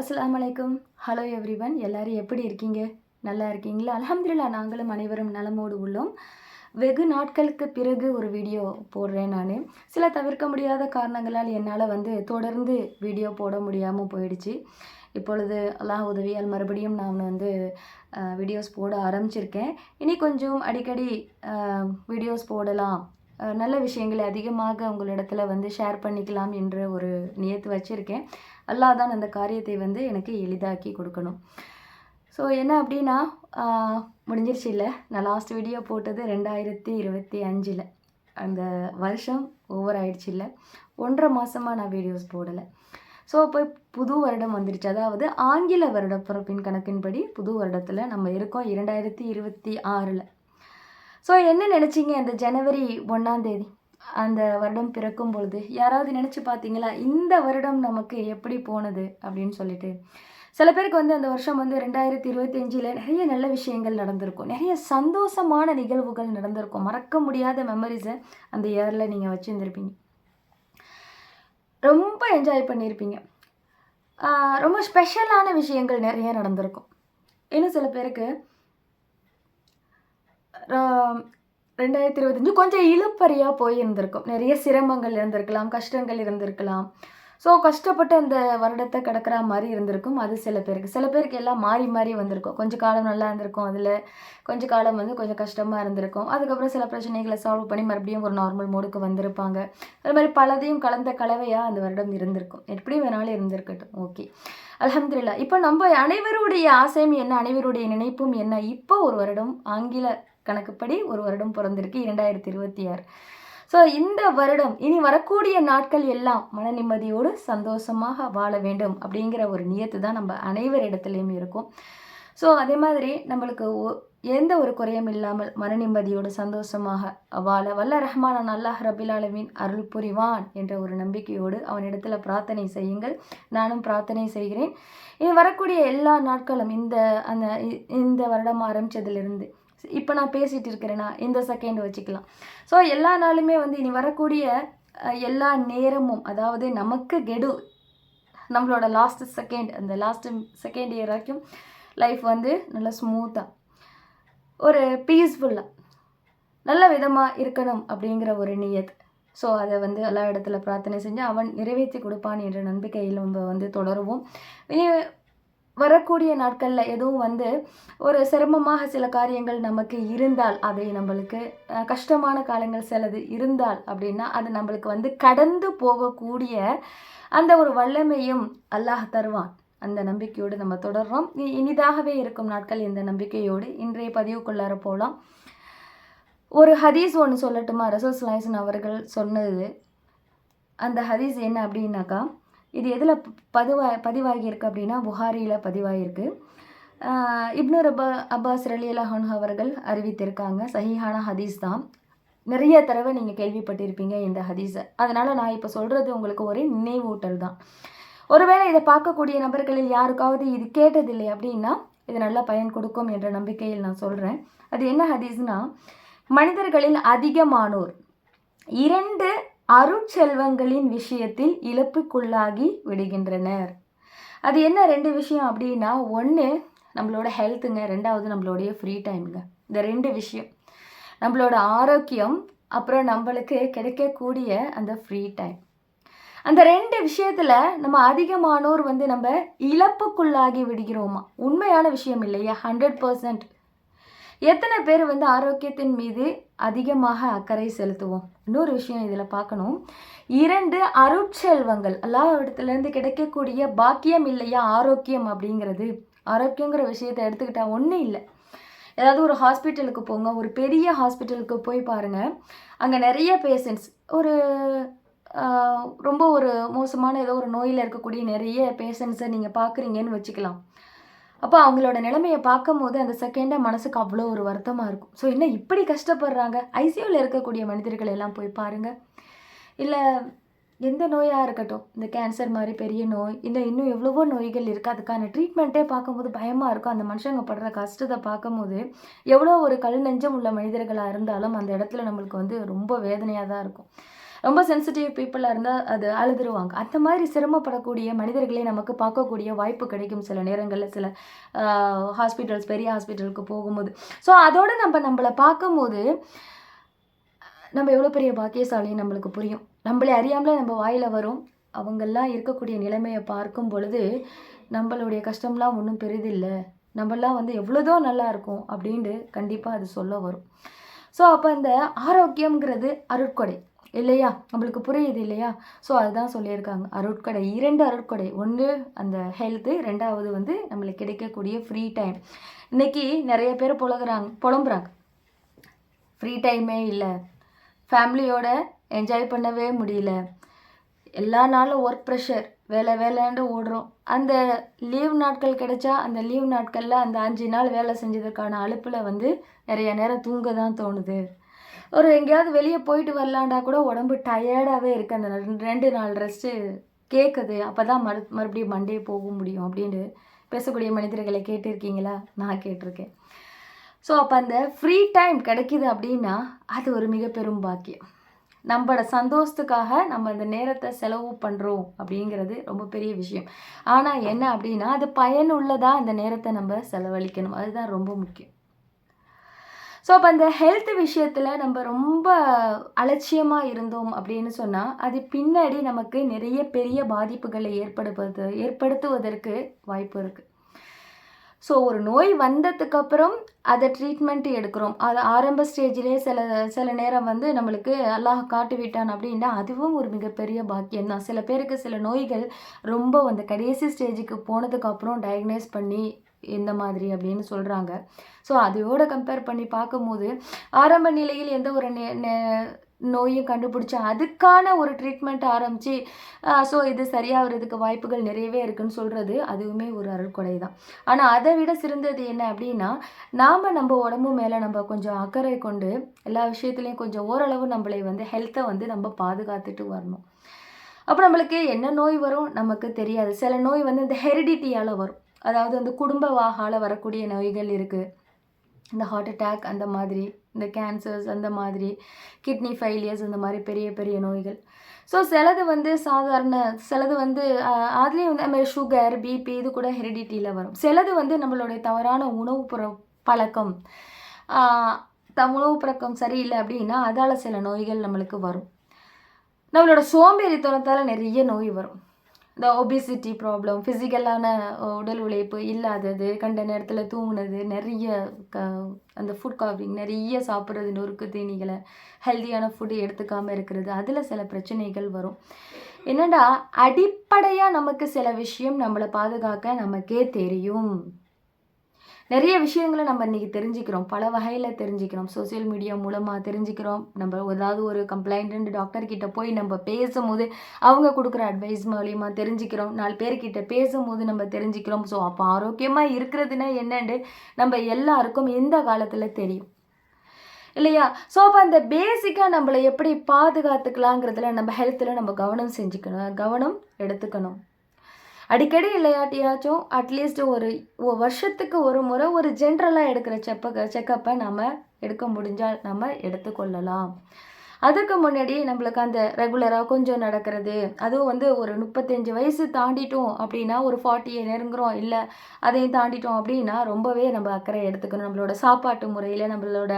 அஸ்லாம் அலைக்கும் hello everyone எல்லோரும் எப்படி இருக்கீங்க? நல்லா இருக்கீங்களா? அலமதுல்லா நாங்களும் அனைவரும் நலமோடு உள்ளோம். வெகு நாட்களுக்கு பிறகு ஒரு வீடியோ போடுறேன் நான். சில தவிர்க்க முடியாத காரணங்களால் என்னால் வந்து தொடர்ந்து வீடியோ போட முடியாமல் போயிடுச்சு. இப்பொழுது அல்லாஹ் உதவியால் மறுபடியும் நான் வந்து வீடியோஸ் போட ஆரம்பிச்சிருக்கேன். இனி கொஞ்சம் அடிக்கடி வீடியோஸ் போடலாம். நல்ல விஷயங்களை அதிகமாக உங்களிடத்துல வந்து ஷேர் பண்ணிக்கலாம் என்ற ஒரு நியத்து வச்சுருக்கேன். அல்லாஹ் தான் அந்த காரியத்தை வந்து எனக்கு எளிதாக்கி கொடுக்கணும். ஸோ என்ன அப்படின்னா முடிஞ்சிருச்சு இல்லை? நான் லாஸ்ட் வீடியோ போட்டது ரெண்டாயிரத்தி இருபத்தி அஞ்சில். அந்த வருஷம் ஓவர் ஆயிடுச்சு இல்லை? ஒன்றரை மாதமாக நான் வீடியோஸ் போடலை. ஸோ அப்போ புது வருடம் வந்துடுச்சு அதாவது ஆங்கில வருட பிறப்பின் கணக்கின்படி புது வருடத்தில் நம்ம இருக்கோம் இரண்டாயிரத்தி இருபத்தி ஆறில். ஸோ என்ன நினச்சிங்க இந்த ஜனவரி ஒன்றாந்தேதி அந்த வருடம் பிறக்கும் பொழுது யாராவது நினச்சி பார்த்தீங்களா இந்த வருடம் நமக்கு எப்படி போனது அப்படின்னு சொல்லிட்டு. சில பேருக்கு வந்து அந்த வருஷம் வந்து ரெண்டாயிரத்தி இருபத்தி அஞ்சில் நிறைய நல்ல விஷயங்கள் நடந்திருக்கும். நிறைய சந்தோஷமான நிகழ்வுகள் நடந்திருக்கும். மறக்க முடியாத மெமரிஸை அந்த இயரில் நீங்கள் வச்சுருந்துருப்பீங்க. ரொம்ப என்ஜாய் பண்ணியிருப்பீங்க ரொம்ப ஸ்பெஷலான விஷயங்கள் நிறைய நடந்திருக்கும். இன்னும் சில பேருக்கு ரெண்டாயிரத்தி இருபத்தஞ்சு கொஞ்சம் இழுப்பறியாக போயிருந்திருக்கும். நிறைய சிரமங்கள் இருந்திருக்கலாம் கஷ்டங்கள் இருந்திருக்கலாம். ஸோ கஷ்டப்பட்டு அந்த வருடத்தை கிடக்கிற மாதிரி இருந்திருக்கும். அது சில பேருக்கு. சில பேருக்கு எல்லாம் மாறி மாறி வந்திருக்கும். கொஞ்சம் காலம் நல்லா இருந்திருக்கும் அதில். கொஞ்சம் காலம் வந்து கொஞ்சம் கஷ்டமாக இருந்திருக்கும். அதுக்கப்புறம் சில பிரச்சனைகளை சால்வ் பண்ணி மறுபடியும் ஒரு நார்மல் மோடுக்கு வந்திருப்பாங்க. அது மாதிரி பலதையும் கலந்த கலவையாக அந்த வருடம் இருந்திருக்கும். எப்படி வேணாலும் இருந்திருக்கட்டும். ஓகே அலமதுல்லா இப்போ நம்ம அனைவருடைய ஆசையும் என்ன அனைவருடைய நினைப்பும் என்ன? இப்போ ஒரு வருடம் ஆங்கில கணக்குப்படி ஒரு வருடம் பிறந்திருக்கு இரண்டாயிரத்தி இருபத்தி ஆறு. ஸோ இந்த வருடம் இனி வரக்கூடிய நாட்கள் எல்லாம் மன நிம்மதியோடு சந்தோஷமாக வாழ வேண்டும் அப்படிங்கிற ஒரு நியத்து தான் நம்ம அனைவர் இடத்துலையும் இருக்கும். ஸோ அதே மாதிரி நம்மளுக்கு ஒ- எந்த ஒரு குறையும் இல்லாமல் மன நிம்மதியோடு சந்தோஷமாக வாழ வல்ல ரஹ்மான அல்லாஹ் ரபிலாலமின் அருள் புரிவான் என்ற ஒரு நம்பிக்கையோடு அவனிடத்தில் பிரார்த்தனை செய்யுங்கள். நானும் பிரார்த்தனை செய்கிறேன். இனி வரக்கூடிய எல்லா நாட்களும் இந்த அந்த இ- இந்த வருடம் ஆரம்பித்ததிலிருந்து இப்போ நான் பேசிகிட்டு இருக்கிறேன்னா இந்த செகண்ட் வச்சுக்கலாம். ஸோ எல்லா நாளுமே வந்து இனி வரக்கூடிய எல்லா நேரமும் அதாவது நமக்கு கெடு நம்மளோட லாஸ்ட் செகண்ட் அந்த லாஸ்ட் செகண்ட் இயர் வரைக்கும் லைஃப் வந்து நல்லா ஸ்மூத்தாக ஒரு பீஸ்ஃபுல்லாக நல்ல விதமாக இருக்கணும் அப்படிங்கிற ஒரு நியத். ஸோ அதை வந்து எல்லா இடத்துல பிரார்த்தனை செஞ்சு அவன் நிறைவேற்றி கொடுப்பான் என்ற நம்பிக்கையில் நம்ம வந்து தொடருவோம். இனி வரக்கூடிய நாட்களில் எதுவும் வந்து ஒரு சிரமமாக சில காரியங்கள் நமக்கு இருந்தால் அதை நம்மளுக்கு கஷ்டமான காலங்கள் சிலது இருந்தால் அப்படின்னா அது நம்மளுக்கு வந்து கடந்து போகக்கூடிய அந்த ஒரு வல்லமையும் அல்லாஹ் தருவான். அந்த நம்பிக்கையோடு நம்ம தொடர்றோம். இனிதாகவே இருக்கும் நாட்கள் இந்த நம்பிக்கையோடு. இன்றைய பதிவுக்குள்ளார போகலாம் ஒரு ஹதீஸ் ஒன்று சொல்லட்டுமா? ரசூல் ஸ்லாய்சன் அவர்கள் சொன்னது. அந்த ஹதீஸ் என்ன அப்படின்னாக்கா இது எதில் பதிவா பதிவாகியிருக்கு அப்படின்னா புகாரியில் பதிவாகியிருக்கு இப்னு ரபா அப்பாஸ் ரலியலாஹன் அவர்கள் அறிவித்திருக்காங்க. சஹிஹான ஹதீஸ் தான். நிறைய தடவை நீங்கள் கேள்விப்பட்டிருப்பீங்க இந்த ஹதீஸை. அதனால் நான் இப்போ சொல்கிறது உங்களுக்கு ஒரு நினைவூட்டல் தான். ஒருவேளை இதை பார்க்கக்கூடிய நபர்களில் யாருக்காவது இது கேட்டதில்லை அப்படின்னா இது நல்ல பயன் கொடுக்கும் என்ற நம்பிக்கையில் நான் சொல்கிறேன் அது என்ன ஹதீஸ்னால் மனிதர்களில் அதிகமானோர் இரண்டு அருட்செல்வங்களின் விஷயத்தில் இழப்புக்குள்ளாகி விடுகின்றனர். அது என்ன ரெண்டு விஷயம் அப்படின்னா ஒன்று நம்மளோட ஹெல்த்துங்க ரெண்டாவது நம்மளுடைய ஃப்ரீ டைமுங்க இந்த ரெண்டு விஷயம். நம்மளோட ஆரோக்கியம் அப்புறம் நம்மளுக்கு கிடைக்கக்கூடிய அந்த ஃப்ரீ டைம் அந்த ரெண்டு விஷயத்தில் நம்ம அதிகமானோர் வந்து நம்ம இழப்புக்குள்ளாகி விடுகிறோமா? உண்மையான விஷயம் இல்லையா? ஹண்ட்ரட் பர்சன்ட் எத்தனை பேர் வந்து ஆரோக்கியத்தின் மீது அதிகமாக அக்கறை செலுத்துவோம்? இன்னொரு விஷயம் இதில் பார்க்கணும். இரண்டு அருட்செல்வங்கள் எல்லா இடத்துலேருந்து கிடைக்கக்கூடிய பாக்கியம் இல்லையா ஆரோக்கியம் அப்படிங்கிறது. ஆரோக்கியங்கிற விஷயத்தை எடுத்துக்கிட்டால் ஒன்றும் இல்லை. ஏதாவது ஒரு ஹாஸ்பிட்டலுக்கு போங்க ஒரு பெரிய ஹாஸ்பிட்டலுக்கு போய் பாருங்கள் அங்கே நிறைய பேஷண்ட்ஸ் ஒரு ரொம்ப ஒரு மோசமான ஏதோ ஒரு நோயில் இருக்கக்கூடிய நிறைய பேஷண்ட்ஸை நீங்கள் பார்க்குறீங்கன்னு வச்சுக்கலாம். அப்போ அவங்களோட நிலைமையை பார்க்கும்போது அந்த செகண்டாக மனசுக்கு அவ்வளோ ஒரு வருத்தமாக இருக்கும். ஸோ என்ன இப்படி கஷ்டப்படுறாங்க? ஐசியூவில் இருக்கக்கூடிய மனிதர்கள் எல்லாம் போய் பாருங்கள் இல்லை எந்த நோயாக இருக்கட்டும் இந்த கேன்சர் மாதிரி பெரிய நோய் இல்லை இன்னும் எவ்வளவோ நோய்கள் இருக்குது அதுக்கான ட்ரீட்மெண்ட்டே பார்க்கும்போது பயமாக இருக்கும். அந்த மனுஷங்க படுற கஷ்டத்தை பார்க்கும்போது எவ்வளோ ஒரு கல் நெஞ்சம் உள்ள மனிதர்களாக இருந்தாலும் அந்த இடத்துல நம்மளுக்கு வந்து ரொம்ப வேதனையாக தான் இருக்கும். ரொம்ப சென்சிட்டிவ் பீப்புளாக இருந்தால் அது அழுதுருவாங்க. அந்த மாதிரி சிரமப்படக்கூடிய மனிதர்களை நமக்கு பார்க்கக்கூடிய வாய்ப்பு கிடைக்கும் சில நேரங்களில் சில ஹாஸ்பிட்டல்ஸ் பெரிய ஹாஸ்பிட்டலுக்கு போகும்போது. ஸோ அதோடு நம்ம நம்மளை பார்க்கும்போது நம்ம எவ்வளோ பெரிய பாக்கியசாலின்னு நம்மளுக்கு புரியும். நம்மளே அறியாமலே நம்ம வாயில் வரும். அவங்கெல்லாம் இருக்கக்கூடிய நிலைமையை பார்க்கும் பொழுது நம்மளுடைய கஷ்டம்லாம் ஒன்றும் பெரிதில்லை. நம்மளாம் வந்து எவ்வளோதோ நல்லா இருக்கும் அப்படின்ட்டு கண்டிப்பாக அது சொல்ல வரும். ஸோ அப்போ அந்த ஆரோக்கியம்ங்கிறது அருட்கொடை. இல்லையா? நம்மளுக்கு புரியுது இல்லையா? ஸோ அதுதான் சொல்லியிருக்காங்க. அருட்கொடை. இரண்டு அருட்கொடை. ஒன்று அந்த ஹெல்த்து ரெண்டாவது வந்து நம்மளுக்கு கிடைக்கக்கூடிய ஃப்ரீ டைம் இன்னைக்கு நிறைய பேர் புலகிறாங்க புலம்புறாங்க. ஃப்ரீ டைமே இல்லை. ஃபேமிலியோட என்ஜாய் பண்ணவே முடியல. எல்லா நாளும் ஒர்க் ப்ரெஷர் வேலை வேலைன்ட்டு ஓடுறோம். அந்த லீவ் நாட்கள் கிடைச்சா அந்த லீவ் நாட்களில் அந்த அஞ்சு நாள் வேலை செஞ்சதுக்கான அலுப்பில் வந்து நிறைய நேரம் தூங்க தான் தோணுது. ஒரு எங்கேயாவது வெளியே போயிட்டு வரலாண்டா கூட உடம்பு டயர்டாகவே இருக்குது அந்த ரெண்டு- ரெண்டு நாள் ரெஸ்ட்டு கேட்குது அப்போ தான் மறு மறுபடியும் மண்டே போக முடியும் அப்படின்ட்டு பேசக்கூடிய மனிதர்களை கேட்டிருக்கீங்களா? நான் கேட்டிருக்கேன். ஸோ அப்போ அந்த ஃப்ரீ டைம் கிடைக்கிது அப்படின்னா அது ஒரு மிக பெரும் பாக்கியம். நம்மளோட சந்தோஷத்துக்காக நம்ம அந்த நேரத்தை செலவு பண்ணுறோம் அப்படிங்கிறது ரொம்ப பெரிய விஷயம். ஆனால் என்ன அப்படின்னா அது பயனுள்ளதாக அந்த நேரத்தை நம்ம செலவழிக்கணும். அதுதான் ரொம்ப முக்கியம். ஸோ அப்போ அந்த ஹெல்த் விஷயத்தில் நம்ம ரொம்ப அலட்சியமாக இருந்தோம் அப்படின்னு சொன்னால் அது பின்னாடி நமக்கு நிறைய பெரிய பாதிப்புகளை ஏற்படுவது ஏற்படுத்துவதற்கு வாய்ப்பு இருக்குது ஸோ ஒரு நோய் வந்ததுக்கு அப்புறம் அதை ட்ரீட்மெண்ட் எடுக்கிறோம். அது ஆரம்ப ஸ்டேஜிலே சில சில நேரம் வந்து நம்மளுக்கு அல்லாஹ் காட்டு விட்டான் அப்படின்னா அதுவும் ஒரு மிகப்பெரிய பாக்கியம் தான். சில பேருக்கு சில நோய்கள் ரொம்ப அந்த கடைசி ஸ்டேஜுக்கு போனதுக்கு அப்புறம் டயக்னைஸ் பண்ணி இந்த மாதிரி அப்படின்னு சொல்கிறாங்க ஸோ அதையோட கம்பேர் பண்ணி பார்க்கும்போது ஆரம்ப நிலையில் எந்த ஒரு நோயும் கண்டுபிடிச்சி அதுக்கான ஒரு ட்ரீட்மெண்ட் ஆரம்பித்து ஸோ இது சரியாகிறதுக்கு வாய்ப்புகள் நிறையவே இருக்குன்னு சொல்கிறது அதுவுமே ஒரு அருட்கொடை தான். ஆனால் அதை விட சிறந்தது என்ன அப்படின்னா நாம் நம்ம உடம்பு மேலே நம்ம கொஞ்சம் அக்கறை கொண்டு எல்லா விஷயத்துலையும் கொஞ்சம் ஓரளவு நம்மளை வந்து ஹெல்த்தை வந்து நம்ம பாதுகாத்துட்டு வரணும். அப்போ நம்மளுக்கு என்ன நோய் வரும்? நமக்கு தெரியாது. சில நோய் வந்து இந்த ஹெரிடிட்டியால் வரும். அதாவது அந்த குடும்ப வாகால வரக்கூடிய நோய்கள் இருக்குது இந்த ஹார்ட் அட்டாக் அந்த மாதிரி இந்த கேன்சர்ஸ் அந்த மாதிரி கிட்னி ஃபெயிலியர்ஸ் அந்த மாதிரி பெரிய பெரிய நோய்கள். ஸோ சிலது வந்து சாதாரண சிலது வந்து அதுலேயும் வந்து நம்ம சுகர் பிபி இது கூட ஹெரிடிட்டியில் வரும். சிலது வந்து நம்மளுடைய தவறான உணவு புற பழக்கம் த உணவு பழக்கம் சரியில்லை அப்படின்னா அதால் சில நோய்கள் நம்மளுக்கு வரும். நம்மளோட சோம்பேறித்தனத்தால் நிறைய நோய் வரும். இந்த ஒபிசிட்டி ப்ராப்ளம் ஃபிசிக்கலான உடல் உழைப்பு இல்லாதது கண்ட நேரத்தில் தூங்குனது நிறைய க அந்த ஃபுட் காஃபிங் நிறைய சாப்பிட்றது நொறுக்கு தீனிகளை ஹெல்தியான ஃபுட்டு எடுத்துக்காமல் இருக்கிறது அதில் சில பிரச்சனைகள் வரும். என்னடா அடிப்படையாக நமக்கு சில விஷயம் நம்மளை பாதுகாக்க நமக்கே தெரியும். நிறைய விஷயங்களை நம்ம இன்றைக்கி தெரிஞ்சுக்கிறோம். பல வகையில் தெரிஞ்சுக்கிறோம். சோஷியல் மீடியா மூலமாக தெரிஞ்சுக்கிறோம். நம்ம ஏதாவது ஒரு கம்ப்ளைண்ட்டு டாக்டர் கிட்ட போய் நம்ம பேசும்போது அவங்க கொடுக்குற அட்வைஸ் மூலயமா தெரிஞ்சுக்கிறோம். நாலு பேர்கிட்ட பேசும்போது நம்ம தெரிஞ்சுக்கிறோம். ஸோ அப்போ ஆரோக்கியமாக இருக்கிறதுனா என்னென்று நம்ம எல்லாருக்கும் இந்த காலத்தில் தெரியும். இல்லையா? ஸோ அப்போ அந்த பேசிக்காக நம்மளை எப்படி பாதுகாத்துக்கலாங்கிறதுல நம்ம ஹெல்த்தில் நம்ம கவனம் செஞ்சுக்கணும். கவனம் எடுத்துக்கணும். அடிக்கடி இல்லையாட்டியாச்சும் அட்லீஸ்ட் ஒரு வருஷத்துக்கு ஒரு முறை ஒரு ஜென்ரலாக எடுக்கிற செப்ப செக்கப்பை நம்ம எடுக்க முடிஞ்சால் நம்ம எடுத்துக்கொள்ளலாம் அதுக்கு முன்னாடி நம்மளுக்கு அந்த ரெகுலராக கொஞ்சம் நடக்கிறது. அதுவும் வந்து ஒரு முப்பத்தஞ்சு வயசு தாண்டிட்டோம் அப்படின்னா ஒரு ஃபார்ட்டியை நெருங்குறோம். இல்லை அதையும் தாண்டிட்டோம் அப்படின்னா ரொம்பவே நம்ம அக்கறை எடுத்துக்கணும். நம்மளோட சாப்பாட்டு முறையில் நம்மளோட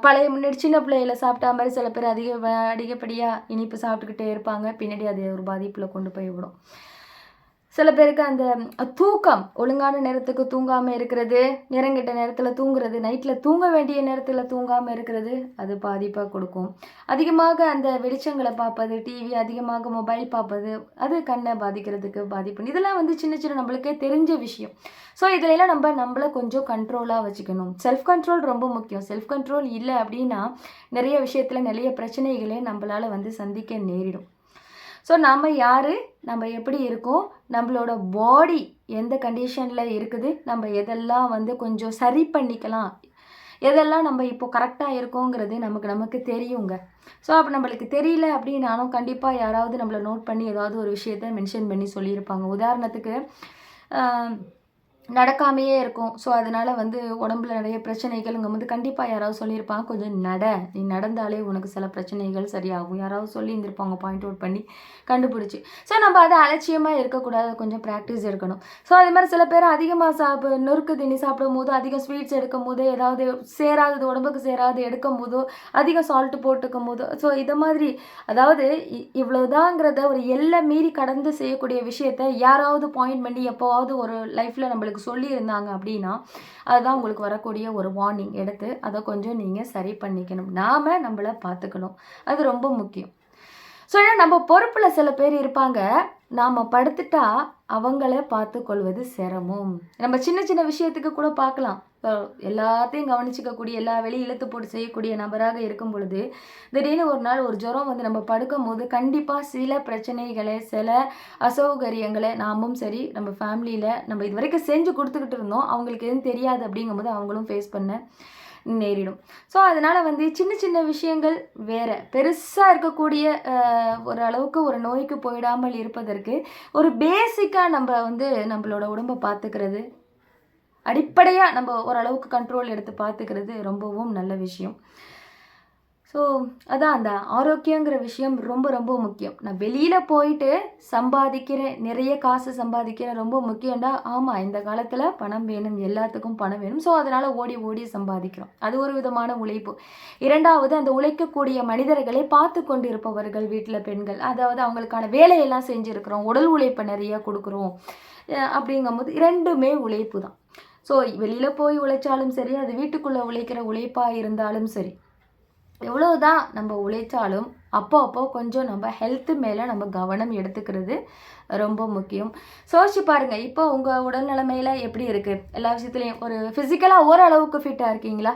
பழைய முன்னாடி சின்ன பிள்ளையில சாப்பிட்டா மாதிரி சில பேர் அதிக அதிகப்படியாக இனிப்பு சாப்பிட்டுக்கிட்டே இருப்பாங்க. பின்னாடி அது ஒரு பாதிப்பில் கொண்டு போய் விடும். சில பேருக்கு அந்த தூக்கம் ஒழுங்கான நேரத்துக்கு தூங்காமல் இருக்கிறது நேரங்கிட்ட நேரத்தில் தூங்குறது நைட்டில் தூங்க வேண்டிய நேரத்தில் தூங்காமல் இருக்கிறது அது பாதிப்பாக கொடுக்கும். அதிகமாக அந்த வெளிச்சங்களை பார்ப்பது டிவி அதிகமாக மொபைல் பார்ப்பது அது கண்ணை பாதிக்கிறதுக்கு பாதிப்பு. இதெல்லாம் வந்து சின்ன சின்ன நம்மளுக்கே தெரிஞ்ச விஷயம். ஸோ இதிலெல்லாம் நம்ம நம்மளை கொஞ்சம் கண்ட்ரோலாக வச்சுக்கணும். செல்ஃப் கண்ட்ரோல் ரொம்ப முக்கியம். செல்ஃப் கண்ட்ரோல் இல்லை அப்படின்னா நிறைய விஷயத்தில் நிறைய பிரச்சனைகளே நம்மளால் வந்து சந்திக்க நேரிடும். ஸோ நாம் யார்? நம்ம எப்படி இருக்கோம்? நம்மளோட பாடி எந்த கண்டிஷனில் இருக்குது நம்ம எதெல்லாம் வந்து கொஞ்சம் சரி பண்ணிக்கலாம் எதெல்லாம் நம்ம இப்போ கரெக்டாக இருக்கோங்கிறது நமக்கு நமக்கு தெரியுங்க. ஸோ அப்போ நம்மளுக்கு தெரியல அப்படின்னாலும் கண்டிப்பாக யாராவது நம்மளை நோட் பண்ணி ஏதாவது ஒரு விஷயத்த மென்ஷன் பண்ணி சொல்லியிருப்பாங்க. உதாரணத்துக்கு நடக்காமையே இருக்கும். ஸோ அதனால் வந்து உடம்புல நிறைய பிரச்சனைகள்ங்கும் போது கண்டிப்பாக யாராவது சொல்லியிருப்பாங்க. கொஞ்சம் நட. நீ நடந்தாலே உனக்கு சில பிரச்சனைகள் சரியாகும். யாராவது சொல்லி இருந்திருப்பாங்க பாயிண்ட் அவுட் பண்ணி கண்டுபிடிச்சி. ஸோ நம்ம அதை அலட்சியமாக இருக்கக்கூடாது. கொஞ்சம் ப்ராக்டிஸ் இருக்கணும். ஸோ அதே மாதிரி சில பேர் அதிகமாக சாப்பிட நொறுக்கு தண்ணி சாப்பிடும் போது அதிகம் ஸ்வீட்ஸ் எடுக்கும் போது ஏதாவது சேராதது உடம்புக்கு சேராது எடுக்கும் போதோ அதிகம் சால்ட்டு போட்டுக்கும் போதோ ஸோ இதை மாதிரி அதாவது இவ்வளோதாங்கிறத ஒரு எல்லை மீறி கடந்து செய்யக்கூடிய விஷயத்த யாராவது பாயிண்ட் பண்ணி எப்போவாவது ஒரு லைஃப்பில் நம்மளுக்கு சொல்லியிருந்தாங்க அப்படின்னா அதுதான் உங்களுக்கு வரக்கூடிய ஒரு வார்னிங் எடுத்து அதை கொஞ்சம் நீங்கள் சரி பண்ணிக்கணும். நாம் நம்மளை பார்த்துக்கணும். அது ரொம்ப முக்கியம். ஸோ ஏன்னா நம்ம பொறுப்பில் சில பேர் இருப்பாங்க. நாம் படுத்துட்டா அவங்கள பார்த்து கொள்வது சிரமம். நம்ம சின்ன சின்ன விஷயத்துக்கு கூட பார்க்கலாம். எல்லாத்தையும் கவனிச்சிக்கக்கூடிய எல்லா வெளியும் இழுத்து போட்டு செய்யக்கூடிய நபராக இருக்கும் பொழுது திடீர்னு ஒரு நாள் ஒரு ஜுரம் வந்து நம்ம படுக்கும் போது கண்டிப்பாக சில பிரச்சனைகளை சில அசௌகரியங்களை நாமும் சரி நம்ம ஃபேமிலியில் நம்ம இது வரைக்கும் செஞ்சு கொடுத்துக்கிட்டு இருந்தோம். அவங்களுக்கு எதுவும் தெரியாது அப்படிங்கும்போது அவங்களும் ஃபேஸ் பண்ண நேரிடும். ஸோ அதனால் வந்து சின்ன சின்ன விஷயங்கள் வேறு. பெருசாக இருக்கக்கூடிய ஒரு அளவுக்கு ஒரு நோய்க்கு போயிடாமல் இருப்பதற்கு ஒரு பேசிக்காக நம்ம வந்து நம்மளோட உடம்பை பார்த்துக்கிறது அடிப்படையாக நம்ம ஓரளவுக்கு கண்ட்ரோல் எடுத்து பார்த்துக்கிறது ரொம்பவும் நல்ல விஷயம். ஸோ அதான் அந்த ஆரோக்கியங்கிற விஷயம் ரொம்ப ரொம்ப முக்கியம். நான் வெளியில் போயிட்டு சம்பாதிக்கிறேன் நிறைய காசு சம்பாதிக்கிறேன் ரொம்ப முக்கியம்டா. ஆமாம் இந்த காலத்தில் பணம் வேணும் எல்லாத்துக்கும் பணம் வேணும். ஸோ அதனால் ஓடி ஓடி சம்பாதிக்கிறோம். அது ஒரு விதமான உழைப்பு. இரண்டாவது அந்த உழைக்கக்கூடிய மனிதர்களை பார்த்து கொண்டு இருப்பவர்கள் வீட்டில் பெண்கள். அதாவது அவங்களுக்கான வேலையெல்லாம் செஞ்சுருக்கிறோம் உடல் உழைப்பை நிறைய கொடுக்குறோம் அப்படிங்கும்போது இரண்டுமே உழைப்பு தான் ஸோ வெளியில் போய் உழைச்சாலும் சரி அது வீட்டுக்குள்ளே உழைக்கிற உழைப்பாக இருந்தாலும் சரி எவ்வளவுதான் நம்ம உழைச்சாலும் அப்போ அப்போ கொஞ்சம் நம்ம ஹெல்த்து மேலே நம்ம கவனம் எடுத்துக்கிறது ரொம்ப முக்கியம். சோசிச்சு பாருங்கள் இப்போ உங்கள் உடல் நிலைமையில எப்படி இருக்குது எல்லா விஷயத்துலையும் ஒரு ஃபிசிக்கலாக ஓரளவுக்கு ஃபிட்டாக இருக்கீங்களா?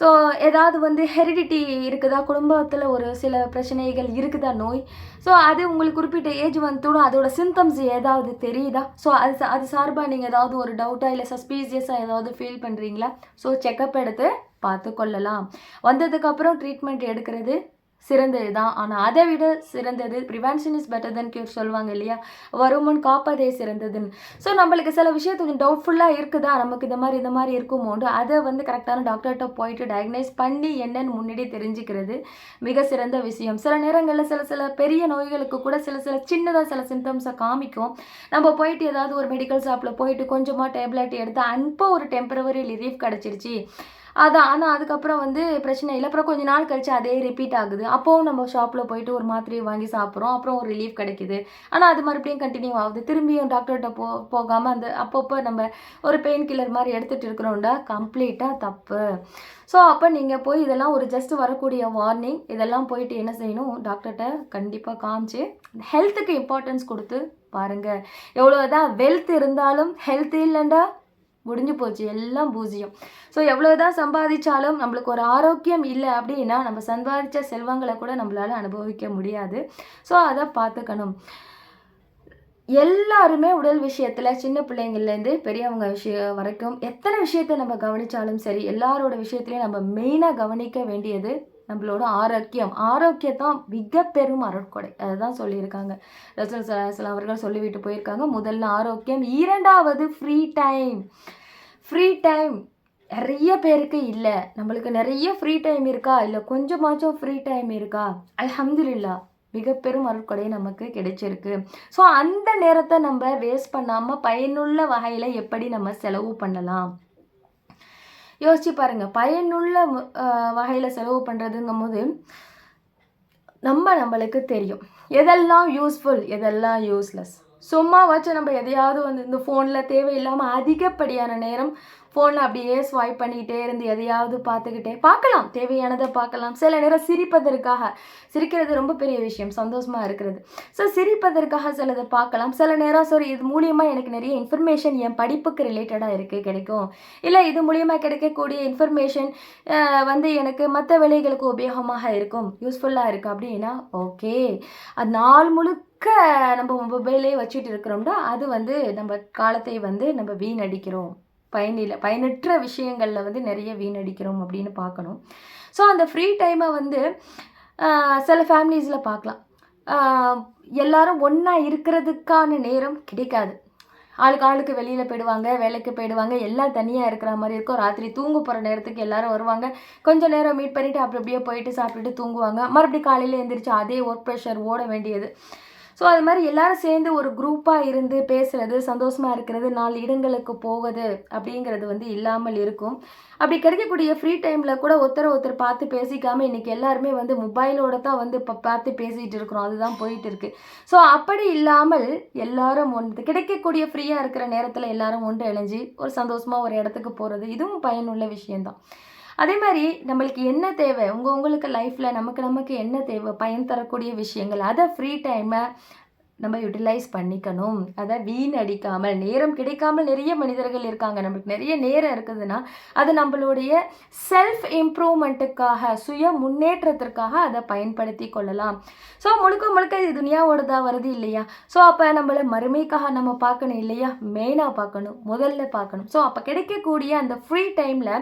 ஸோ ஏதாவது வந்து ஹெரிடிட்டி இருக்குதா? குடும்பத்தில் ஒரு சில பிரச்சனைகள் இருக்குதா நோய்? ஸோ அது உங்களுக்கு குறிப்பிட்ட ஏஜ் வந்துடும் அதோட சிம்டம்ஸ் ஏதாவது தெரியுதா? ஸோ அது அது சார்பாக நீங்கள் ஏதாவது ஒரு டவுட்டாக இல்லை சஸ்பீசியஸாக ஏதாவது ஃபீல் பண்ணுறீங்களா ஸோ செக்கப் எடுத்து பார்த்து கொள்ளலாம் வந்ததுக்கப்புறம் ட்ரீட்மெண்ட் எடுக்கிறது சிறந்தது தான் ஆனால் அதை விட சிறந்தது prevention is better than cure சொல்லுவாங்க இல்லையா? வருமுன் காப்பதே சிறந்ததுன்னு. ஸோ நம்மளுக்கு சில விஷயத்து கொஞ்சம் டவுட்ஃபுல்லாக இருக்குதா? நமக்கு இந்த மாதிரி இந்த மாதிரி இருக்குமோண்டு அதை வந்து கரெக்டான டாக்டர்கிட்ட போயிட்டு டயக்னைஸ் பண்ணி என்னன்னு முன்னாடி தெரிஞ்சுக்கிறது மிக சிறந்த விஷயம். சில நேரங்களில் சில சில பெரிய நோய்களுக்கு கூட சில சில சின்னதாக சில சிம்டம்ஸை காமிக்கும். நம்ம போயிட்டு ஏதாவது ஒரு மெடிக்கல் ஷாப்பில் போயிட்டு கொஞ்சமாக டேப்லெட் எடுத்து அன்போ ஒரு டெம்பரவரி ரிலீஃப் கிடச்சிருச்சு. அதான் ஆனால் அதுக்கப்புறம் வந்து பிரச்சனை இல்லை. அப்புறம் கொஞ்ச நாள் கழிச்சு அதே ரிப்பீட் ஆகுது. அப்போவும் நம்ம ஷாப்பில் போயிட்டு ஒரு மாத்திரையை வாங்கி சாப்பிட்றோம். அப்புறம் ஒரு ரிலீஃப் கிடைக்குது. ஆனால் அது மறுபடியும் கண்டினியூ ஆகுது. திரும்பியும் டாக்டர்கிட்ட போ போகாமல் அந்த அப்பப்போ நம்ம ஒரு பெயின் கில்லர் மாதிரி எடுத்துகிட்டு இருக்கிறோம்டா. கம்ப்ளீட்டாக தப்பு. ஸோ அப்போ நீங்கள் போய் இதெல்லாம் ஒரு ஜஸ்ட் வரக்கூடிய வார்னிங் இதெல்லாம் போயிட்டு என்ன செய்யணும்? டாக்டர்கிட்ட கண்டிப்பாக காமிச்சு ஹெல்த்துக்கு இம்பார்ட்டன்ஸ் கொடுத்து பாருங்கள் எவ்வளோதான் வெல்த் இருந்தாலும் ஹெல்த் இல்லைண்டா. முடிஞ்சு போச்சு. எல்லாம் பூஜ்ஜியம். ஸோ எவ்வளோதான் சம்பாதிச்சாலும் நம்மளுக்கு ஒரு ஆரோக்கியம் இல்லை அப்படின்னா நம்ம சம்பாதிச்ச செல்வங்களை கூட நம்மளால் அனுபவிக்க முடியாது. ஸோ அதை பார்த்துக்கணும். எல்லாருமே உடல் விஷயத்தில் சின்ன பிள்ளைங்கள்லேருந்து பெரியவங்க விஷயம் வரைக்கும் எத்தனை விஷயத்தை நம்ம கவனித்தாலும் சரி எல்லாரோட விஷயத்துலையும் நம்ம மெயினாக கவனிக்க வேண்டியது நம்மளோட ஆரோக்கியம். ஆரோக்கியத்தான் மிக பெரும் அருட்கொடை. அதுதான் சொல்லியிருக்காங்க. ரசூல் சலாஹ் அவர்கள் சொல்லிவிட்டு போயிருக்காங்க. முதல்ல ஆரோக்கியம். இரண்டாவது ஃப்ரீ டைம் ஃப்ரீ டைம் நிறைய பேருக்கு இல்லை. நம்மளுக்கு நிறைய ஃப்ரீ டைம் இருக்கா? இல்லை கொஞ்சமாச்சும் ஃப்ரீ டைம் இருக்கா? அலமதுல்லா மிக பெரும் அருட்கொடை நமக்கு கிடைச்சிருக்கு. ஸோ அந்த நேரத்தை நம்ம வேஸ்ட் பண்ணாமல் பயனுள்ள வகையில் எப்படி நம்ம செலவு பண்ணலாம்? யோசிச்சு பாருங்கள் பயனுள்ள வகையில் செலவு பண்ணுறதுங்கும் போது நம்ம நம்மளுக்கு தெரியும். எதெல்லாம் யூஸ்ஃபுல் எதெல்லாம் யூஸ்லெஸ் சும்மா வச்சு நம்ம எதையாவது வந்து இந்த ஃபோனில் தேவையில்லாமல் அதிகப்படியான நேரம் ஃபோனில் அப்படியே ஸ்வைப் பண்ணிக்கிட்டே இருந்து எதையாவது பார்த்துக்கிட்டே பார்க்கலாம். தேவையானதை பார்க்கலாம். சில நேரம் சிரிப்பதற்காக சிரிக்கிறது ரொம்ப பெரிய விஷயம். சந்தோஷமாக இருக்கிறது. ஸோ சிரிப்பதற்காக சிலதை பார்க்கலாம். சில நேரம் சரி இது மூலியமாக எனக்கு நிறைய இன்ஃபர்மேஷன் என் படிப்புக்கு ரிலேட்டடாக இருக்குது கிடைக்கும். இல்லை இது மூலியமாக கிடைக்கக்கூடிய இன்ஃபர்மேஷன் வந்து எனக்கு மற்ற வேலைகளுக்கு உபயோகமாக இருக்கும். யூஸ்ஃபுல்லாக இருக்குது அப்படின்னா ஓகே அது நாள் முழுக்க நம்ம மொபைலே வச்சுட்டு இருக்கிறோம்னா அது வந்து நம்ம காலத்தை வந்து நம்ம வீணடிக்கிறோம். பயனில் பயனற்ற விஷயங்களில் வந்து நிறைய வீணடிக்கிறோம் அப்படின்னு பார்க்கணும். ஸோ அந்த ஃப்ரீ டைமை வந்து சில ஃபேமிலிஸில் பார்க்கலாம். எல்லாரும் ஒன்றா இருக்கிறதுக்கான நேரம் கிடைக்காது. ஆளுக்கு ஆளுக்கு வெளியில் போயிடுவாங்க வேலைக்கு போயிடுவாங்க எல்லாம் தனியாக இருக்கிற மாதிரி இருக்கும். ராத்திரி தூங்க போகிற நேரத்துக்கு எல்லாரும் வருவாங்க. கொஞ்சம் நேரம் மீட் பண்ணிவிட்டு அப்படி அப்படியே போயிட்டு சாப்பிட்டுட்டு தூங்குவாங்க. மறுபடியும் காலையில் எழுந்திரிச்சு அதே ஒர்க் ப்ரெஷர் ஓட வேண்டியது. ஸோ அது மாதிரி எல்லாரும் சேர்ந்து ஒரு குரூப்பாக இருந்து பேசுறது சந்தோஷமாக இருக்கிறது நாலு இடங்களுக்கு போவது அப்படிங்கிறது வந்து இல்லாமல் இருக்கும். அப்படி கிடைக்கக்கூடிய ஃப்ரீ டைமில் கூட ஒருத்தரை ஒருத்தர் பார்த்து பேசிக்காமல் இன்றைக்கி எல்லாருமே வந்து மொபைலோட தான் வந்து இப்போ பார்த்து பேசிகிட்டு இருக்கிறோம். அதுதான் போயிட்டு இருக்கு. ஸோ அப்படி இல்லாமல் எல்லாரும் ஒன்று கிடைக்கக்கூடிய ஃப்ரீயாக இருக்கிற நேரத்தில் எல்லாரும் ஒன்று இணைஞ்சு ஒரு சந்தோஷமாக ஒரு இடத்துக்கு போகிறது இதுவும் பயனுள்ள விஷயம்தான். அதே மாதிரி நம்மளுக்கு என்ன தேவை? உங்கள் உங்களுக்கு லைஃப்பில் நமக்கு நமக்கு என்ன தேவை? பயன் தரக்கூடிய விஷயங்கள். அதை ஃப்ரீ டைமை நம்ம யூட்டிலைஸ் பண்ணிக்கணும். அதை வீணடிக்காமல் நேரம் கிடைக்காமல் நிறைய மனிதர்கள் இருக்காங்க. நம்மளுக்கு நிறைய நேரம் இருக்குதுன்னா அது நம்மளுடைய செல்ஃப் இம்ப்ரூவ்மெண்ட்டுக்காக சுய முன்னேற்றத்திற்காக அதை பயன்படுத்தி கொள்ளலாம். ஸோ முழுக்க முழுக்க இது துனியாவோட தான் வருது இல்லையா? ஸோ அப்போ நம்மளை மறுமைக்காக நம்ம பார்க்கணும் இல்லையா? மெயினாக பார்க்கணும் முதல்ல பார்க்கணும். ஸோ அப்போ கிடைக்கக்கூடிய அந்த ஃப்ரீ டைமில்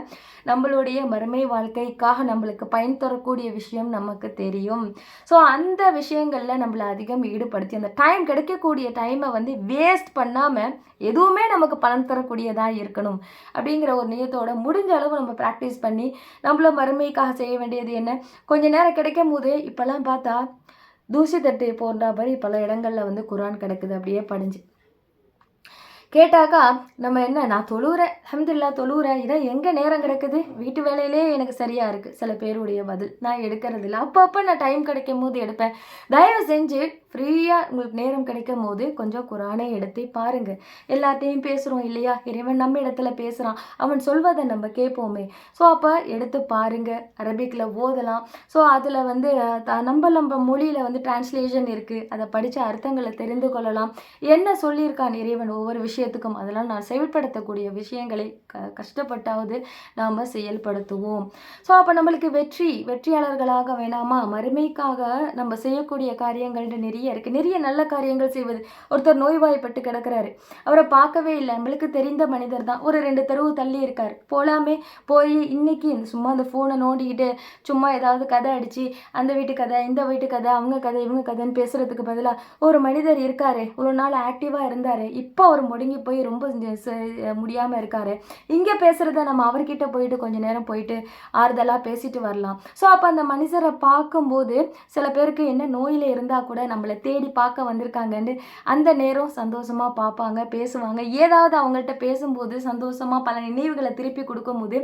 நம்மளுடைய மறுமை வாழ்க்கைக்காக நம்மளுக்கு பயன் தரக்கூடிய விஷயம் நமக்கு தெரியும். ஸோ அந்த விஷயங்களில் நம்மளை அதிகம் ஈடுபடுத்தி அந்த டைம் டைம் கிடைக்கக்கூடிய டைமை வந்து வேஸ்ட் பண்ணாமல் எதுவுமே நமக்கு பலன் தரக்கூடியதாக இருக்கணும். அப்படிங்கிற ஒரு நியத்தோட முடிஞ்ச அளவு நம்ம ப்ராக்டிஸ் பண்ணி நம்மள மறுமைக்காக செய்ய வேண்டியது என்ன? கொஞ்ச நேரம் கிடைக்கும் போது இப்போல்லாம் பார்த்தா தூசி தட்டு போன்ற மாதிரி பல இடங்களில் வந்து குரான் கிடக்குது. அப்படியே படிஞ்சு. கேட்டாக்கா நம்ம என்ன நான் தொழுகிறேன் அஹமதுல்லா தொழுகிறேன் இதான் எங்கே நேரம் கிடக்குது? வீட்டு வேலையிலே எனக்கு சரியாக இருக்குது சில பேருடைய பதில் நான் எடுக்கிறது இல்லை அப்பப்போ நான் டைம் கிடைக்கும் போது எடுப்பேன். தயவு செஞ்சு ஃப்ரீயாக உங்களுக்கு நேரம் கிடைக்கும் போது கொஞ்சம் குரானை எடுத்து பாருங்கள் எல்லாத்தையும் பேசுகிறோம் இல்லையா? இறைவன் நம்ம இடத்துல பேசுகிறான் அவன் சொல்வதை நம்ம கேட்போமே. ஸோ அப்போ எடுத்து பாருங்கள் அரபிக்கில் ஓதலாம். ஸோ அதில் வந்து நம்ம நம்ம மொழியில் வந்து டிரான்ஸ்லேஷன் இருக்குது அதை படித்த அர்த்தங்களை தெரிந்து கொள்ளலாம். என்ன சொல்லியிருக்கான் இறைவன் ஒவ்வொரு விஷயத்துக்கும்? அதெல்லாம் நான் செயல்படுத்தக்கூடிய விஷயங்களை க கஷ்டப்பட்டாவது நாம் செயல்படுத்துவோம். ஸோ அப்போ நம்மளுக்கு வெற்றி வெற்றியாளர்களாக வேணாமா? மறுமைக்காக நம்ம செய்யக்கூடிய காரியங்கள் நிறைய இருக்குது நிறைய நல்ல காரியங்கள் செய்வது. ஒருத்தர் நோய்வாய்ப்பட்டு கிடக்கிறாரு. அவரை பார்க்கவே இல்லை. நம்மளுக்கு தெரிந்த மனிதர் தான். ஒரு ரெண்டு தெருவு தள்ளி இருக்கார். போகலாமே போய் இன்னைக்கு சும்மா அந்த ஃபோனை நோண்டிக்கிட்டு சும்மா ஏதாவது கதை அடித்து அந்த வீட்டு கதை இந்த வீட்டு கதை அவங்க கதை இவங்க கதைன்னு பேசுகிறதுக்கு பதிலாக ஒரு மனிதர் இருக்காரு. ஒரு நாள் ஆக்டிவாக இருந்தார். இப்போ அவர் முடங்கி போய் ரொம்ப முடியாமல் இருக்காரு. இங்கே பேசுகிறத நம்ம அவர்கிட்ட போயிட்டு கொஞ்சம் நேரம் போயிட்டு ஆறுதலாக பேசிட்டு வரலாம். ஸோ அப்போ அந்த மனுஷரை பார்க்கும்போது சில பேருக்கு என்ன நோயில் இருந்தால் கூட நம்மளை தேடி பார்க்க வந்திருக்காங்கன்னு அந்த நேரம் சந்தோஷமாக பார்ப்பாங்க பேசுவாங்க. ஏதாவது அவங்கள்ட்ட பேசும்போது சந்தோஷமாக பல நினைவுகளை திருப்பி கொடுக்கும்போது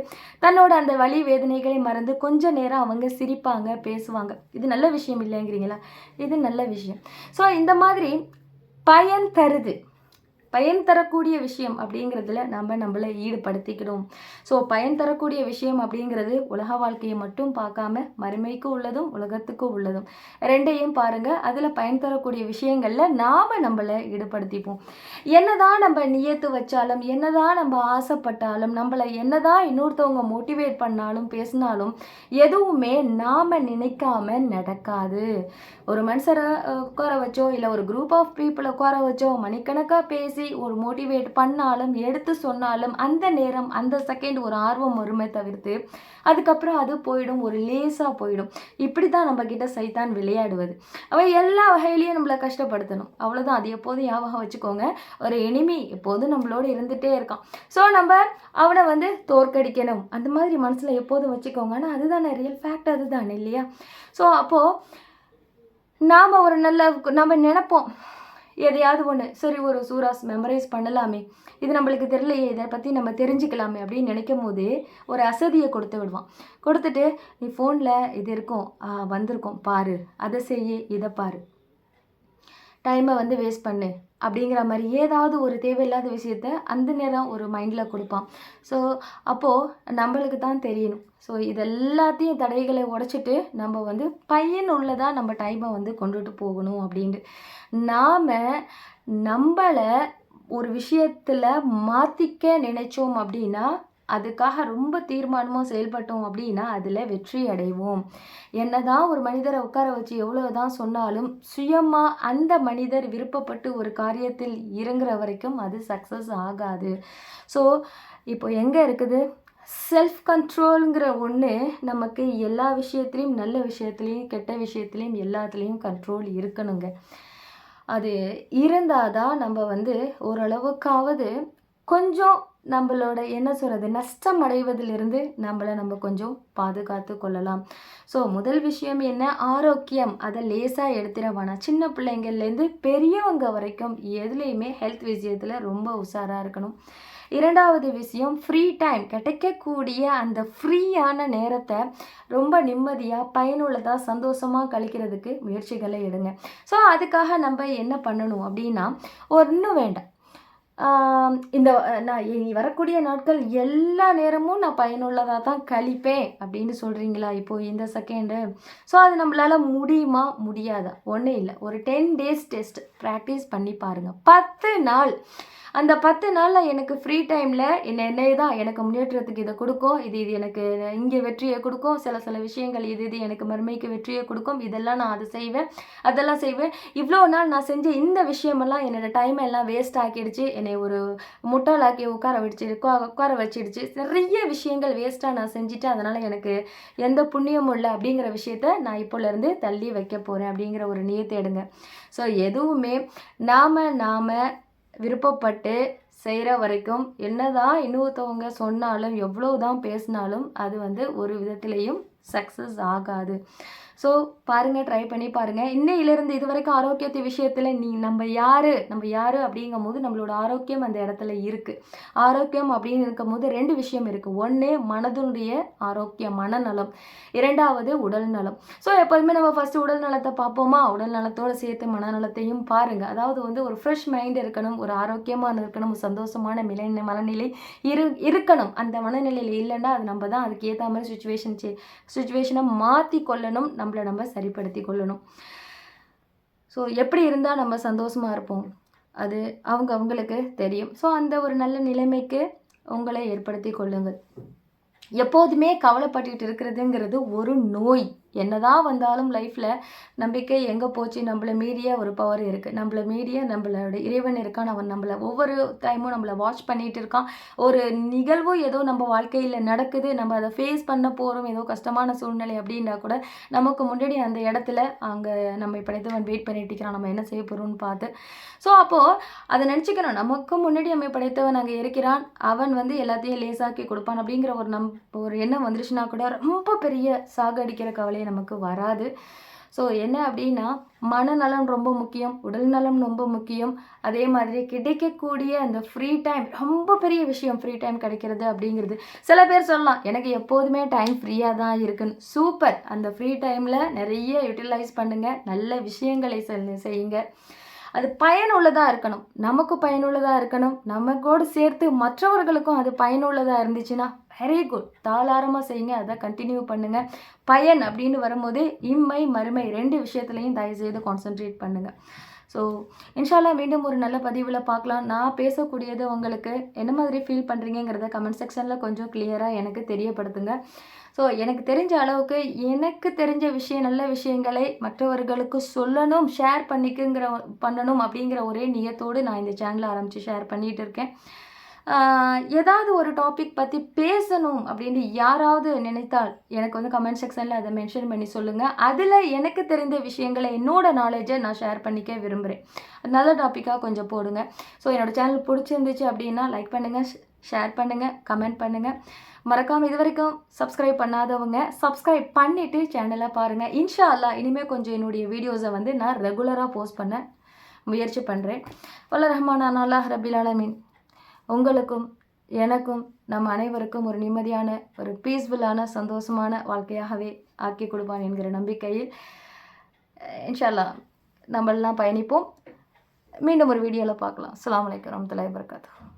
தன்னோட அந்த வழி வேதனைகளை மறந்து கொஞ்ச நேரம் அவங்க சிரிப்பாங்க பேசுவாங்க. இது நல்ல விஷயம் இல்லைங்கிறீங்களா? இது நல்ல விஷயம். ஸோ இந்த மாதிரி பயன் தருது. பயன் தரக்கூடிய விஷயம் அப்படிங்கிறதுல நம்ம நம்மளை ஈடுபடுத்திக்கணும். ஸோ பயன் தரக்கூடிய விஷயம் அப்படிங்கிறது உலக வாழ்க்கையை மட்டும் பார்க்காம மறுமைக்கு உள்ளதும் உலகத்துக்கும் உள்ளதும் ரெண்டையும் பாருங்கள் அதில் பயன் தரக்கூடிய விஷயங்களில் நாம் நம்மளை ஈடுபடுத்திப்போம். என்னதான் நம்ம நியத்து வச்சாலும் என்னதான் நம்ம ஆசைப்பட்டாலும் நம்மளை என்னதான் இன்னொருத்தவங்க மோட்டிவேட் பண்ணாலும் பேசினாலும் எதுவுமே நாம் நினைக்காம நடக்காது. ஒரு மனுஷரை உட்கார வச்சோ இல்லை ஒரு குரூப் ஆஃப் பீப்புளை உட்கார வச்சோ மணிக்கணக்காக பேசி பேசி ஒரு மோட்டிவேட் பண்ணாலும் எடுத்து சொன்னாலும் அந்த நேரம் அந்த செகண்ட் ஒரு ஆர்வம் வருமே தவிர்த்து அதுக்கப்புறம் அது போயிடும் ஒரு லேஸாக போயிடும். இப்படி தான் நம்மக்கிட்ட சைத்தான் விளையாடுவது. அவன் எல்லா வகையிலையும் நம்மளை கஷ்டப்படுத்தணும். அவ்வளோதான் அது எப்போதும் ஞாபகம் வச்சுக்கோங்க. ஒரு எனிமி எப்போதும் நம்மளோட இருந்துகிட்டே இருக்கான். ஸோ நம்ம அவனை வந்து தோற்கடிக்கணும். அந்த மாதிரி மனசில் எப்போதும் வச்சுக்கோங்க. ஆனால் அதுதானே ரியல் ஃபேக்ட் அதுதானே இல்லையா? ஸோ அப்போது நாம் ஒரு நல்ல நம்ம நினப்போம். எதையாவது ஒன்று சரி ஒரு சூராஸ் மெமரைஸ் பண்ணலாமே. இது நம்மளுக்கு தெரியலையே இதை பற்றி நம்ம தெரிஞ்சுக்கலாமே அப்படின்னு நினைக்கும் போது ஒரு அசதியை கொடுத்து விடுவான். கொடுத்துட்டு நீ ஃபோனில் இது இருக்கும் வந்திருக்கும் பாரு. அதை செய்ய இதை பாரு. டைமை வந்து வேஸ்ட் பண்ணு. அப்படிங்கிற மாதிரி ஏதாவது ஒரு தேவையில்லாத விஷயத்த அந்த நேரம் ஒரு மைண்டில் கொடுப்பான். ஸோ அப்போது நம்மளுக்கு தான் தெரியணும். ஸோ இது எல்லாத்தையும் தடைகளை உடச்சிட்டு நம்ம வந்து பையன் உள்ளதாக நம்ம டைமை வந்து கொண்டுட்டு போகணும் அப்படின்ட்டு. நாம் நம்மளை ஒரு விஷயத்தில் மாற்றிக்க நினைச்சோம் அப்படின்னா அதுக்காக ரொம்ப தீர்மானமாக செயல்பட்டோம் அப்படின்னா அதில் வெற்றி அடைவோம். என்னதான் ஒரு மனிதரை உட்கார வச்சு எவ்வளோ தான் சொன்னாலும் சுயமாக அந்த மனிதர் விருப்பப்பட்டு ஒரு காரியத்தில் இறங்குற வரைக்கும் அது சக்ஸஸ் ஆகாது. ஸோ இப்போ எங்கே இருக்குது? செல்ஃப் கண்ட்ரோலுங்கிற ஒன்று நமக்கு எல்லா விஷயத்துலேயும் நல்ல விஷயத்துலேயும் கெட்ட விஷயத்துலேயும் எல்லாத்துலேயும் கண்ட்ரோல் இருக்கணுங்க. அது இருந்தால் தான் நம்ம வந்து ஓரளவுக்காவது கொஞ்சம் நம்மளோட என்ன சொல்கிறது நஷ்டம் அடைவதிலிருந்து நம்மளை நம்ம கொஞ்சம் பாதுகாத்து கொள்ளலாம். ஸோ முதல் விஷயம் என்ன? ஆரோக்கியம். அதை லேசாக எடுத்துட வேணாம் சின்ன பிள்ளைங்கள்லேருந்து பெரியவங்க வரைக்கும் எதுலேயுமே ஹெல்த் விஷயத்தில் ரொம்ப உஷாராக இருக்கணும். இரண்டாவது விஷயம் ஃப்ரீ டைம் கிடைக்கக்கூடிய அந்த ஃப்ரீயான நேரத்தை ரொம்ப நிம்மதியாக பயனுள்ளதாக சந்தோஷமாக கழிக்கிறதுக்கு முயற்சிகளை எடுங்க. ஸோ அதுக்காக நம்ம என்ன பண்ணணும் அப்படின்னா ஒன்றும் வேண்டாம். இந்த நான் இனி வரக்கூடிய நாட்கள் எல்லா நேரமும் நான் பயனுள்ளதாக தான் கழிப்பேன் அப்படின்னு சொல்கிறீங்களா இப்போது இந்த செகண்டு ஸோ அது நம்மளால் முடியுமா? முடியாதா? ஒன்றும் இல்லை. ஒரு டென் டேஸ் டெஸ்ட் ப்ராக்டிஸ் பண்ணி பாருங்கள் பத்து நாள். அந்த பத்து நாளில் எனக்கு ஃப்ரீ டைமில் என்ன என்ன தான் எனக்கு முன்னேற்றத்துக்கு இதை கொடுக்கும். இது இது எனக்கு இங்கே வெற்றியை கொடுக்கும். சில சில விஷயங்கள் இது இது எனக்கு மறுமைக்கு வெற்றியை கொடுக்கும். இதெல்லாம் நான் அதை செய்வேன் அதெல்லாம் செய்வேன். இவ்வளோ நாள் நான் செஞ்ச இந்த விஷயமெல்லாம் என்னோடய டைம் எல்லாம் வேஸ்ட் ஆக்கிடுச்சு. என்னை ஒரு முட்டாளாக்கி உட்கார வச்சு உட்கார வச்சிடுச்சு. நிறைய விஷயங்கள் வேஸ்ட்டாக நான் செஞ்சுட்டேன். அதனால் எனக்கு எந்த புண்ணியமும் இல்லை அப்படிங்கிற விஷயத்த நான் இப்போலேருந்து தள்ளி வைக்க போகிறேன் அப்படிங்கிற ஒரு நியத்தை எடுங்க. ஸோ எதுவுமே நாம் நாம் விருப்பப்பட்டு செய்கிற வரைக்கும் என்னதான் இன்னொருத்தவங்க சொன்னாலும் எவ்வளோ தான் பேசினாலும் அது வந்து ஒரு விதத்துலேயும் சக்ஸஸ் ஆகாது. ஸோ பாருங்கள் ட்ரை பண்ணி பாருங்கள் இன்னையிலேருந்து இது வரைக்கும் ஆரோக்கியத்து விஷயத்தில் நீ நம்ம யார்? நம்ம யார் அப்படிங்கும் போது நம்மளோட ஆரோக்கியம் அந்த இடத்துல இருக்குது ஆரோக்கியம் அப்படின்னு இருக்கும்போது ரெண்டு விஷயம் இருக்குது ஒன்று மனதுடைய ஆரோக்கியம் மனநலம். இரண்டாவது உடல் நலம். ஸோ எப்போதுமே நம்ம ஃபஸ்ட்டு உடல் நலத்தை பார்ப்போமா? உடல் நலத்தோடு சேர்த்து மனநலத்தையும் பாருங்கள் அதாவது வந்து ஒரு ஃப்ரெஷ் மைண்ட் இருக்கணும் ஒரு ஆரோக்கியமான இருக்கணும் ஒரு சந்தோஷமான நிலை மனநிலை இரு இருக்கணும். அந்த மனநிலையில் இல்லைன்னா அது நம்ம தான் அதுக்கு ஏற்ற மாதிரி சுச்சுவேஷன் சுச்சுவேஷனை மாற்றி கொள்ளணும் நம்மளை நம்ம சரிப்படுத்தி கொள்ளணும். ஸோ எப்படி இருந்தால் நம்ம சந்தோஷமாக இருப்போம்? அது அவங்க அவங்களுக்கு தெரியும். ஸோ அந்த ஒரு நல்ல நிலைமைக்கு உங்களை ஏற்படுத்தி கொள்ளுங்கள். எப்போதுமே கவலைப்பட்டுக்கிட்டு இருக்கிறதுங்கிறது ஒரு நோய். என்னதான் வந்தாலும் லைஃப்பில் நம்பிக்கை எங்கே போச்சு நம்மளை மீறிய ஒரு பவர் இருக்குது நம்மளை மீறிய நம்மளோட இறைவன் இருக்கான். அவன் நம்மளை ஒவ்வொரு டைமும் நம்மளை வாட்ச் பண்ணிகிட்டு இருக்கான். ஒரு நிகழ்வு ஏதோ நம்ம வாழ்க்கையில் நடக்குது. நம்ம அதை ஃபேஸ் பண்ண போகிறோம் ஏதோ கஷ்டமான சூழ்நிலை அப்படின்னா கூட நமக்கு முன்னாடி அந்த இடத்துல அங்கே நம்ம படைத்தவன் வெயிட் பண்ணிட்டு இருக்கிறான். நம்ம என்ன செய்ய போகிறோம்னு பார்த்து. ஸோ அப்போது அதை நினச்சிக்கணும். நமக்கு முன்னாடி நம்மை படைத்தவன் அங்கே இருக்கிறான். அவன் வந்து எல்லாத்தையும் லேசாக்கி கொடுப்பான் அப்படிங்கிற ஒரு நம் ஒரு எண்ணம் வந்துருச்சுன்னா கூட ரொம்ப பெரிய சாகடிக்கிற கவலையே நமக்கு வராது. ஸோ என்ன அப்படின்னா மனநலம் ரொம்ப முக்கியம் உடல் நலம் ரொம்ப முக்கியம். அதே மாதிரி கிடைக்கக்கூடிய அந்த ஃப்ரீ டைம் ரொம்ப பெரிய விஷயம் ஃப்ரீ டைம் கிடைக்கிறது அப்படிங்கிறது. சில பேர் சொல்லலாம் எனக்கு எப்போதுமே டைம் ஃப்ரீயாக தான் இருக்குன்னு. சூப்பர் அந்த ஃப்ரீ டைமில் நிறைய யூட்டிலைஸ் பண்ணுங்கள் நல்ல விஷயங்களை செய்யுங்க. அது பயனுள்ளதாக இருக்கணும். நமக்கு பயனுள்ளதாக இருக்கணும். நமக்கோடு சேர்த்து மற்றவர்களுக்கும் அது பயனுள்ளதாக இருந்துச்சுன்னா வெரி குட் தாளாரமாக செய்யுங்க. அதை கண்டினியூ பண்ணுங்கள் பயன் அப்படின்னு வரும்போது இம்மை மறுமை ரெண்டு விஷயத்துலையும் தயவுசெய்து கான்சென்ட்ரேட் பண்ணுங்கள் ஸோ இன்ஷால்லாம் மீண்டும் ஒரு நல்ல பதிவில் பார்க்கலாம். நான் பேசக்கூடியது உங்களுக்கு என்ன மாதிரி ஃபீல் பண்ணுறீங்கிறத கமெண்ட் செக்ஷனில் கொஞ்சம் கிளியராக எனக்கு தெரியப்படுத்துங்க. ஸோ எனக்கு தெரிஞ்ச அளவுக்கு எனக்கு தெரிஞ்ச விஷயம் நல்ல விஷயங்களை மற்றவர்களுக்கு சொல்லணும் ஷேர் பண்ணிக்குங்கிற பண்ணணும் அப்படிங்கிற ஒரே நியத்தோடு நான் இந்த சேனலை ஆரம்பித்து ஷேர் பண்ணிகிட்டு இருக்கேன். ஏதாவது ஒரு டாபிக் பற்றி பேசணும் அப்படின்னு யாராவது நினைத்தால் எனக்கு வந்து கமெண்ட் செக்ஷனில் அதை மென்ஷன் பண்ணி சொல்லுங்கள் அதில் எனக்கு தெரிந்த விஷயங்களை என்னோட நாலேஜை நான் ஷேர் பண்ணிக்க விரும்புகிறேன் நல்ல டாப்பிக்காக கொஞ்சம் போடுங்க. ஸோ என்னோடய சேனல் பிடிச்சிருந்துச்சு அப்படின்னா லைக் பண்ணுங்கள் ஷேர் பண்ணுங்கள் கமெண்ட் பண்ணுங்கள் மறக்காமல் இது வரைக்கும் சப்ஸ்கிரைப் பண்ணாதவங்க சப்ஸ்கிரைப் பண்ணிவிட்டு சேனலை பாருங்கள் இன்ஷா அல்லா இனிமேல் கொஞ்சம் என்னுடைய வீடியோஸை வந்து நான் ரெகுலராக போஸ்ட் பண்ண முயற்சி பண்ணுறேன் வல்ல ரஹ்மான் அல்லாஹ் ரபில் ஆலமீன். உங்களுக்கும் எனக்கும் நம் அனைவருக்கும் ஒரு நிம்மதியான ஒரு பீஸ்ஃபுல்லான சந்தோஷமான வாழ்க்கையாகவே ஆக்கி கொடுப்பான் என்கிற நம்பிக்கையில் இன்ஷால்லா இன்ஷா அல்லாஹ் நம்மளெல்லாம் பயணிப்போம். மீண்டும் ஒரு வீடியோவில் பார்க்கலாம். அலாம் வலைக்கம் வரமத்துல்லாஹி வபரகாத்துஹு.